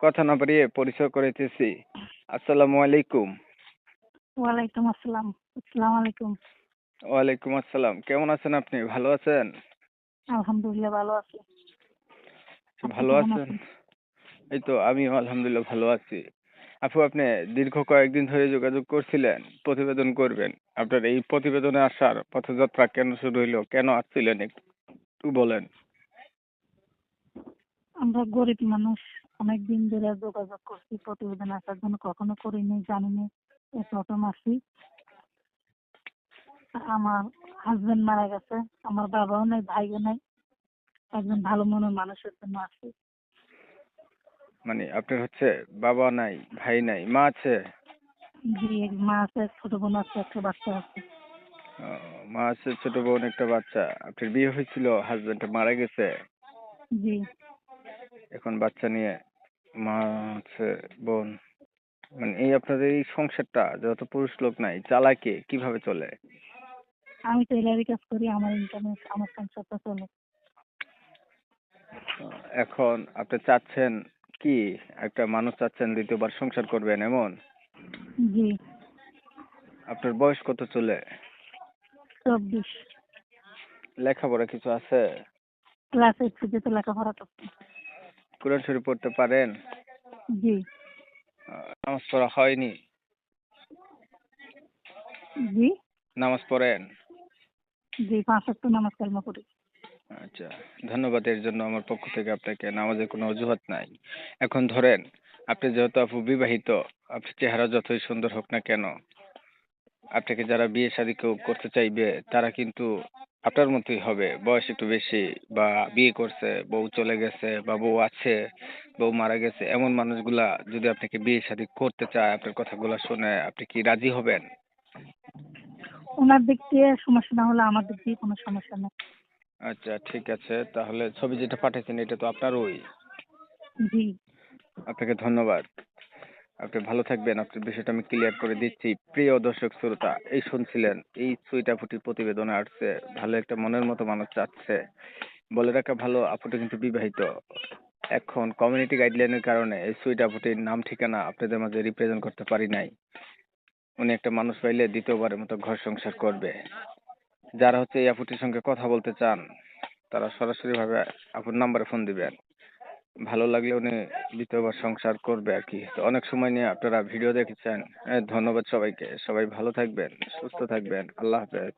কথা না পারিয়ে পরিচয় করাইতেছি। আসসালামু আলাইকুম। ওয়ালাইকুম আসসালাম। আসসালামু আলাইকুম। ওয়ালাইকুম আসসালাম। কেমন আছেন আপনি? ভালো আছেন? আলহামদুলিল্লাহ ভালো আছি। ভালো আছেন? এই তো আমিও আলহামদুলিল্লাহ ভালো আছি। আপু আপনি দীর্ঘ কয়েকদিন ধরে যোগাযোগ করছিলেন প্রতিবেদন করবেন। আপনার এই প্রতিবেদনে আসার পথযাত্রা কেন শুরু হইল? কেন আসছিলেন একটু বলেন। আমরা গরিব মানুষ। অনেক দিন ধরে যোগাযোগ করছি প্রতিবেদন আসার জন্য কখনো করিনি জানিনি প্রথম আসি। আমার হাজবেন্ড মারা গেছে আমার বাবাও নেই ভাইও নেই। একজন ভালো মনের মানুষের জন্য আসি। মানে আপনার হচ্ছে বাবা নাই ভাই নাই মা আছে? জি মা আছে ছোট বোন আছে একটা বাচ্চা আছে। মা আছে ছোট বোন একটা বাচ্চা। আপনার বিয়ে হয়েছিল হাজবেন্ড মারা গেছে? জি। এখন বাচ্চা নিয়ে মা আছে বোন। মানে এই আপনাদের এই সংসারটা যত পুরুষ লোক নাই চালায় কে? কীভাবে চলে? আমি টেলারি কাজ করি আমার ইনকামে আমার সংসারটা চলে। এখন আপনি চাচ্ছেন কি? একটা মানুষ চাচ্ছেন দ্বিতীয়বার সংসার করবেন এমন? জি। আপনার বয়স কত চলে? চব্বিশ। লেখাপড়া কিছু আছে? ক্লাস এইট পর্যন্ত লেখাপড়া করছি। কোরআন শরীফ পড়তে পারেন? জি। নামাজ পড়া হয়নি? জি। নামাজ পড়েন? জি পাঁচ ওয়াক্ত নামাজ কালমা করি আচ্ছা ধন্যবাদ এর জন্য আমার পক্ষ থেকে আপনাকে। নামাজের কোনো অজুহাত নাই। এখন ধরেন আপনি যেহেতু আপু বিবাহিত আপনার চেহারা যতই সুন্দর হোক না কেন আপনাকে যারা বিয়ে শাদী করতে চাইবে তারা কিন্তু আপনার মতোই হবে। বয়স একটু বেশি বা বিয়ে করছে বউ চলে গেছে বা বউ আছে বউ মারা গেছে এমন মানুষগুলা যদি আপনাকে বিয়ে শাদী করতে চায় আপনার কথাগুলো শুনে আপনি কি রাজি হবেন? ওনার দিক দিয়ে সমস্যা না হলে আমার দিক দিয়ে কোনো সমস্যা নেই। আচ্ছা ঠিক আছে। তাহলে ছবি যেটা পাঠিয়েছেন এটা তো আপনারই। জি। আপনাকে ধন্যবাদ। আপনি ভালো থাকবেন। আপনার বিষয়টা আমি ক্লিয়ার করে দিচ্ছি। প্রিয় দর্শক, শ্রোতা, এই শুনছিলেন এই সুইটাফুটির প্রতিবেদনে আসছে। ভালো একটা মনের মতো মানুষ চাচ্ছে। বলে রাখা ভালো, আপুটি কিন্তু বিবাহিত। এখন কমিউনিটি গাইডলাইনের কারণে এই সুইট আপুটির নাম ঠিকানা আপনাদের মাঝে রিপ্রেজেন্ট করতে পারি নাই। উনি একটা মানুষ পাইলে দ্বিতীয়বারের মতো ঘর সংসার করবে। যারা হচ্ছে এই আপুটির সঙ্গে কথা বলতে চান, তারা সরাসরি ভাবে আপুর নাম্বারে ফোন দিবেন। ভালো লাগলে উনি দ্বিতীয়বার সংসার করবে আর কি। তো অনেক সময় নিয়ে আপনারা ভিডিও দেখেছেন। হ্যাঁ, ধন্যবাদ সবাইকে। সবাই ভালো থাকবেন সুস্থ থাকবেন। আল্লাহ হাফেজ।